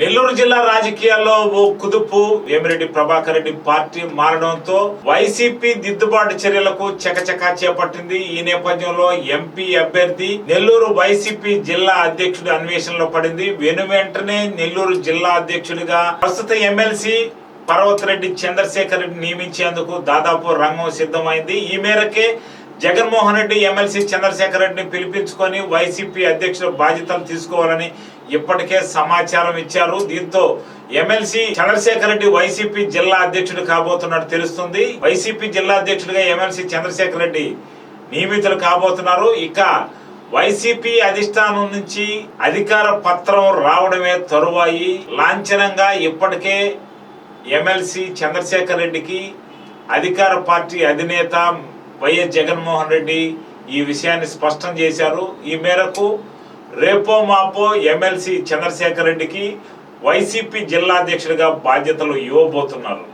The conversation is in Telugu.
నెల్లూరు జిల్లా రాజకీయాల్లో ఓ కుదుపు. వేమిరెడ్డి ప్రభాకర్ రెడ్డి పార్టీ మారడంతో వైసీపీ దిద్దుబాటు చర్యలకు చకచకా చేపట్టింది. ఈ నేపథ్యంలో ఎంపీ అభ్యర్థి నెల్లూరు వైసీపీ జిల్లా అధ్యక్షుడి అన్వేషణలో పడింది. వెను వెంటనే నెల్లూరు జిల్లా అధ్యక్షుడిగా ప్రస్తుత ఎమ్మెల్సీ పర్వతరెడ్డి చంద్రశేఖర్ రెడ్డి నియమించేందుకు దాదాపు రంగం సిద్ధమైంది. ఈ మేరకే జగన్మోహన్ రెడ్డి ఎమ్మెల్సీ చంద్రశేఖర్ రెడ్డిని పిలిపించుకొని వైసీపీ అధ్యక్షుల బాధ్యతలు తీసుకోవాలని ఇప్పటికే సమాచారం ఇచ్చారు. దీంతో ఎమ్మెల్సీ చంద్రశేఖర్ రెడ్డి వైసీపీ జిల్లా అధ్యక్షుడు కాబోతున్నట్టు తెలుస్తుంది. వైసీపీ జిల్లా అధ్యక్షుడిగా ఎమ్మెల్సీ చంద్రశేఖర్ రెడ్డి నియమితులు కాబోతున్నారు. ఇక వైసీపీ అధిష్టానం నుంచి అధికార పత్రం రావడమే తరువాయి. లాంఛనంగా ఇప్పటికే ఎమ్మెల్సీ చంద్రశేఖర్ రెడ్డికి అధికార పార్టీ అధినేత వైఎస్ జగన్మోహన్ రెడ్డి ఈ విషయాన్ని స్పష్టం చేశారు. ఈ మేరకు రేపో మాపో ఎమ్మెల్సీ చంద్రశేఖర్ రెడ్డికి వైసీపీ జిల్లా అధ్యక్షుడిగా బాధ్యతలు ఇవ్వబోతున్నారు.